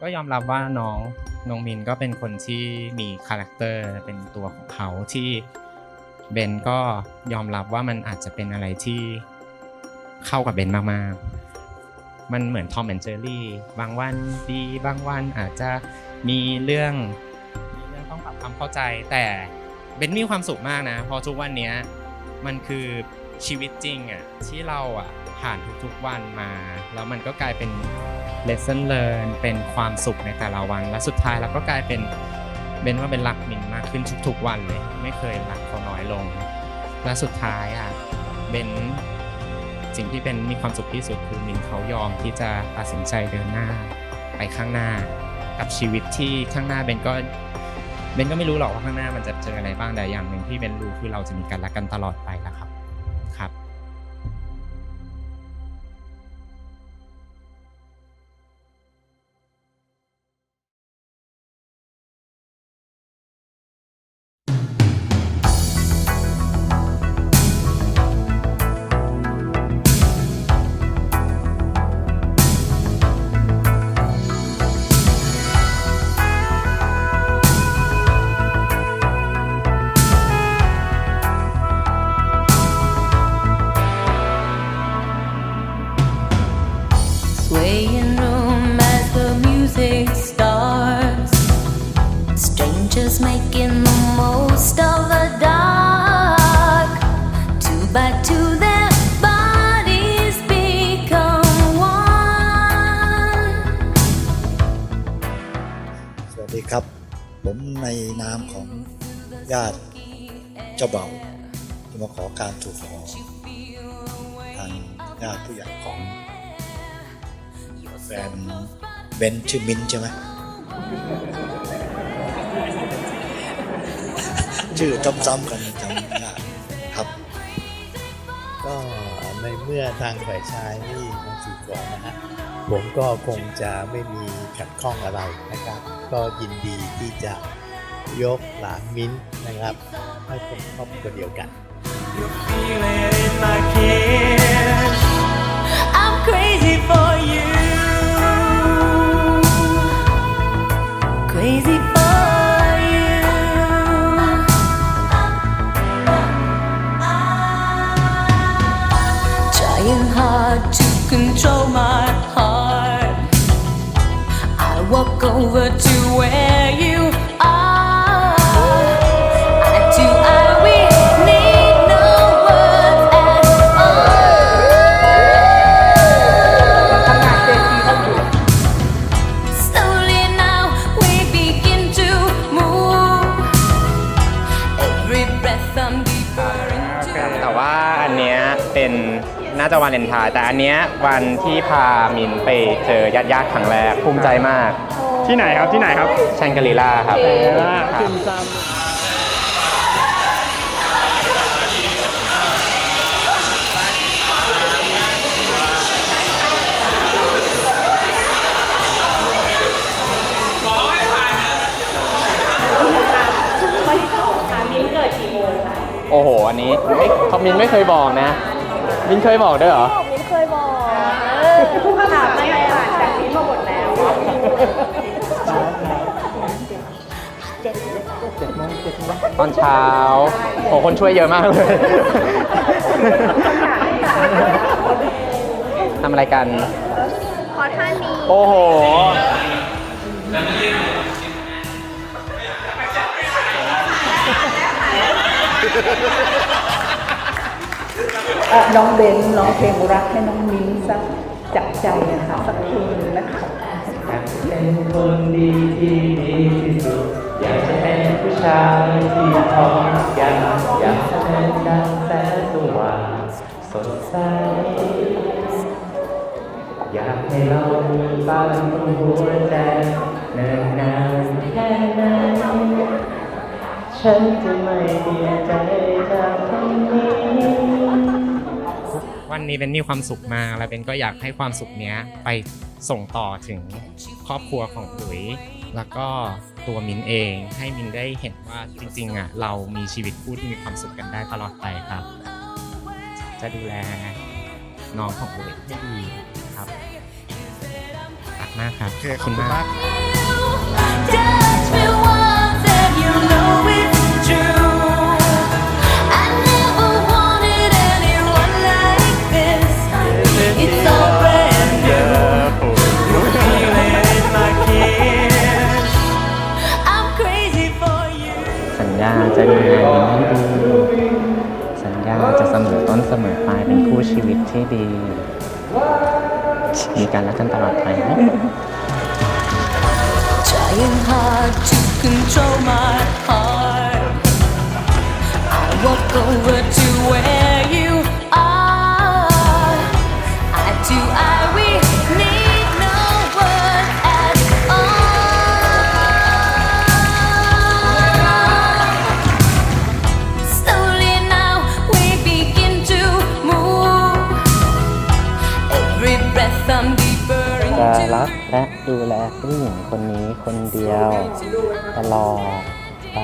ก็ยอมรับว่าน้องน้องมินก็เป็นคนที่มีคาแรคเตอร์เป็นตัวของเขาที่เบนก็ยอมรับว่ามันอาจจะเป็นอะไรที่เข้ากับเบนมากๆ มันเหมือนทอมแอนเจอรี่บางวันดีบางวันอาจจะมีเรื่องมีเรื่องต้องปรับความเข้าใจ แต่เบนมีความสุขมากนะพอทุกวันนี้มันคือชีวิตจริงอะที่เราอะผ่านทุกๆวันมา แล้วมันก็กลายเป็น lesson learn เป็นความสุขในแต่ละวัน และสุดท้ายเราก็กลายเป็นเบนว่าเป็นรักมินมากขึ้นทุกๆวันเลย ไม่เคยรักเขาน้อยลง และสุดท้ายอะเบนสิ่งที่เป็นมีความสุขที่สุดคือมินเขายอมที่จะตัดสินใจเดินหน้าไปข้างหน้ากับชีวิตที่ข้างหน้าเบนก็เบนก็ไม่รู้หรอกว่าข้างหน้ามันจะเจออะไรบ้างแต่อย่างหนึ่งที่เบนรู้คือเราจะมีกันและกันตลอดไปแล้วครับ Swaying room as the music starts. Strangers making the most of the dark. Two by two, their bodies become one. สวัสดีครับ ผมในนามของญาติเจ้าเบ่าวจะมาขอการถูกขอทางญาติผู้ใหญ่ของ แฟนเบนชื่อมินใช่ไหมชื่อซ้ำๆกันจำยากครับ ก็ในเมื่อทางฝ่ายชายนี่มาสู่ก่อนนะฮะผมก็คงจะไม่มีขัดข้องอะไรนะครับ ก็ยินดีที่จะยกหลานมิ้นท์นะครับ ให้เป็นครอบครัวเดียวกัน over to where you are. Eye to eye, we need no words at all. Slowly now we begin to move. Every breath I'm deeper into. แต่ว่าอันเนี้ยเป็นน่าจะวันเลนไทน์แต่อันเนี้ยวันที่พามินไปเจอญาติญาติๆครั้งแรกภูมิใจมาก ที่ไหนครับที่ไหนครับแชงกรีลาครับอ่าครับซึมซับโอ้โห อันนี้ไม่เขามินไม่เคยบอกนะ มินเคยบอกด้วยเหรอ มิ้นเคยบอกเออถาม ตอนเช้าโหคนช่วยเยอะมากเลยทำอะไรกัน ขอท่านนี้โอ้โห อะน้องเบนร้องเพลงรักให้น้องมิ้นสักจับใจนะคะสักเพลงหนึงนะคะ เป็นคนดีที่ดีที่สุดอยากจะเป็นผู้ ชายที่พร้อมทุกอยางอยากจะเป็นดังแสงสว่างสดใส อยากให้เรามีบ้านบนหัวใจนานๆแค่ไหนฉันจะไม่เสียนใจจากคนนี้วันนี้เป็นมีความสุขมากแล้วเป็นก็อยากให้ความสุขเนี้ยไปส่งต่อถึงครอบครัวของหลุย แล้วก็ตัวมินเองให้มินได้เห็นว่าจริงๆอะเรามีชีวิตคู่ที่มีความสุขกันได้ตลอดไปครับ จะดูแลน้องของหลุยให้ดีครับรักมากครับโอเคขอบคุณมาก จะดูแลยิ้มให้ดีสัญญาจะเสมอต้นเสมอปลายเป็นคู่ชีวิตที่ดี มีการรักกันตลอดไปนะ Trying hard to control my heart. I walk over to where และดูแลผู้หญิงคนนี้คนเดียวตลอดไป